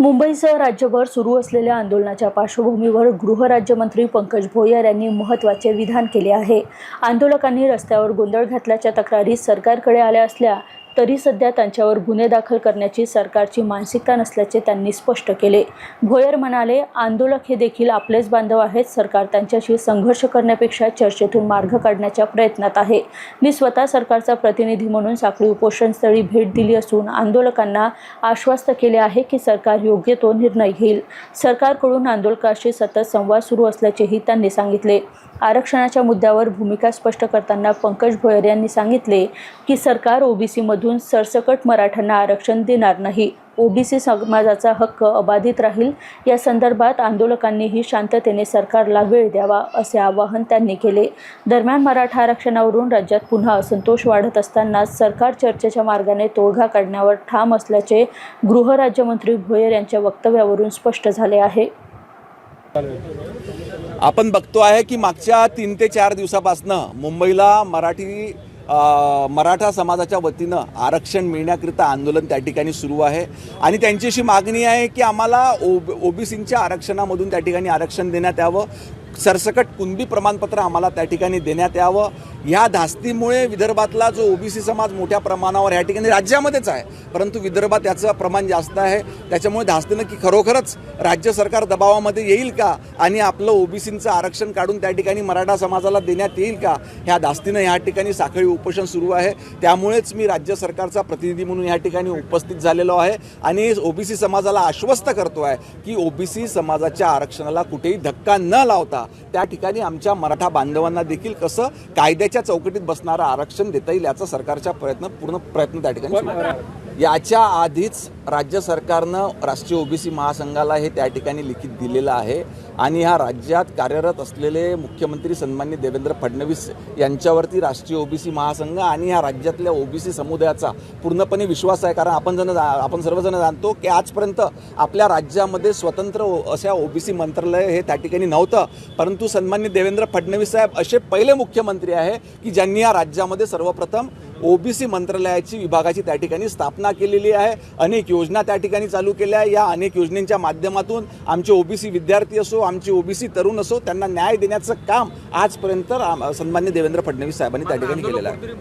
मुंबईसह राज्यभर सुरू असलेल्या आंदोलनाच्या पार्श्वभूमीवर गृहराज्यमंत्री पंकज भोयर यांनी महत्त्वाचे विधान केले आहे. आंदोलकांनी रस्त्यावर गोंधळ घातल्याच्या तक्रारी सरकारकडे आल्या असल्या तरी सध्या त्यांच्यावर गुन्हे दाखल करण्याची सरकारची मानसिकता नसल्याचे त्यांनी स्पष्ट केले. भोयर म्हणाले आंदोलक हे देखील आपलेच बांधव आहेत. सरकार त्यांच्याशी संघर्ष करण्यापेक्षा चर्चेतून मार्ग काढण्याच्या प्रयत्नात आहे. मी स्वतः सरकारचा प्रतिनिधी म्हणून साखळी उपोषणस्थळी भेट दिली असून आंदोलकांना आश्वस्त केले आहे की सरकार योग्य तो निर्णय घेईल. सरकारकडून आंदोलकाशी सतत संवाद सुरू असल्याचेही त्यांनी सांगितले. आरक्षणाच्या मुद्द्यावर भूमिका स्पष्ट करताना पंकज भोयर यांनी सांगितले की सरकार ओबीसीमधून सरसकट मराठ्यांना आरक्षण देणार नाही. ओबीसी समाजाचा हक्क अबाधित राहील. या संदर्भात आंदोलकांनीही शांततेने सरकारला वेळ द्यावा असे आवाहन त्यांनी केले. दरम्यान मराठा आरक्षणावरून राज्यात पुन्हा असंतोष वाढत असताना सरकार चर्चेच्या मार्गाने तोडगा काढण्यावर ठाम असल्याचे गृहराज्यमंत्री भोयर यांच्या वक्तव्यावरून स्पष्ट झाले आहे. आपण बघतो आहे की मागच्या तीन ते चार दिवसापासनं मुंबईला मराठी मराठा समाजाच्या वतीनं आरक्षण मिळण्याकरिता आंदोलन त्या ठिकाणी सुरू आहे. आणि त्यांची अशी मागणी आहे की आम्हाला ओ ओबीसींच्या आरक्षणामधून त्या ठिकाणी आरक्षण देण्यात यावं. सरसकट कुणबी प्रमाणपत्र आम्हाला त्या ठिकाणी देण्यात यावं. ह्या धास्तीमुळे विदर्भातला जो ओबीसी समाज मोठ्या प्रमाणावर ह्या ठिकाणी राज्यामध्येच आहे. परंतु विदर्भात याचं प्रमाण जास्त आहे. त्याच्यामुळे धास्तीनं की खरोखरच राज्य सरकार दबावामध्ये येईल का? आणि आपलं ओबीसींचं आरक्षण काढून त्या ठिकाणी मराठा समाजाला देण्यात येईल का? ह्या धास्तीनं ह्या ठिकाणी साखळी उपोषण सुरू आहे. त्यामुळेच मी राज्य सरकारचा प्रतिनिधी म्हणून या ठिकाणी उपस्थित झालेलो आहे. आणि ओबीसी समाजाला आश्वस्त करतो आहे की ओबीसी समाजाच्या आरक्षणाला कुठेही धक्का न लावता त्या ठिकाणी आमच्या मराठा बांधवांना देखील कसं कायद्याच्या चौकटीत बसणारं आरक्षण देता येईल याचा सरकारचा प्रयत्न पूर्ण प्रयत्न त्या ठिकाणी याच्या आधीच राज्य सरकारनं राष्ट्रीय ओबीसी महासंघाला हे त्या ठिकाणी लिखित दिलेलं आहे. आणि ह्या राज्यात कार्यरत असलेले मुख्यमंत्री सन्मान्य देवेंद्र फडणवीस यांच्यावरती राष्ट्रीय ओबीसी महासंघ आणि ह्या राज्यातल्या ओबीसी समुदायाचा पूर्णपणे विश्वास आहे. कारण आपण जण आपण सर्वजण जाणतो की आजपर्यंत आपल्या राज्यामध्ये स्वतंत्र ओ- अशा ओबीसी मंत्रालय हे त्या ठिकाणी नव्हतं. परंतु सन्मान्य देवेंद्र फडणवीस साहेब असे पहिले मुख्यमंत्री आहे की ज्यांनी या राज्यामध्ये सर्वप्रथम ओबीसी मंत्रालयाची विभागाची त्या ठिकाणी स्थापना केलेली आहे. अनेक योजना त्या ठिकाणी चालू केल्या आहे. या अनेक योजनेच्या माध्यमातून आमचे ओबीसी विद्यार्थी असो आमचे ओबीसी तरुण असो त्यांना न्याय देण्याचं काम आजपर्यंत सन्मान्य देवेंद्र फडणवीस साहेबांनी त्या ठिकाणी केलेलं आहे.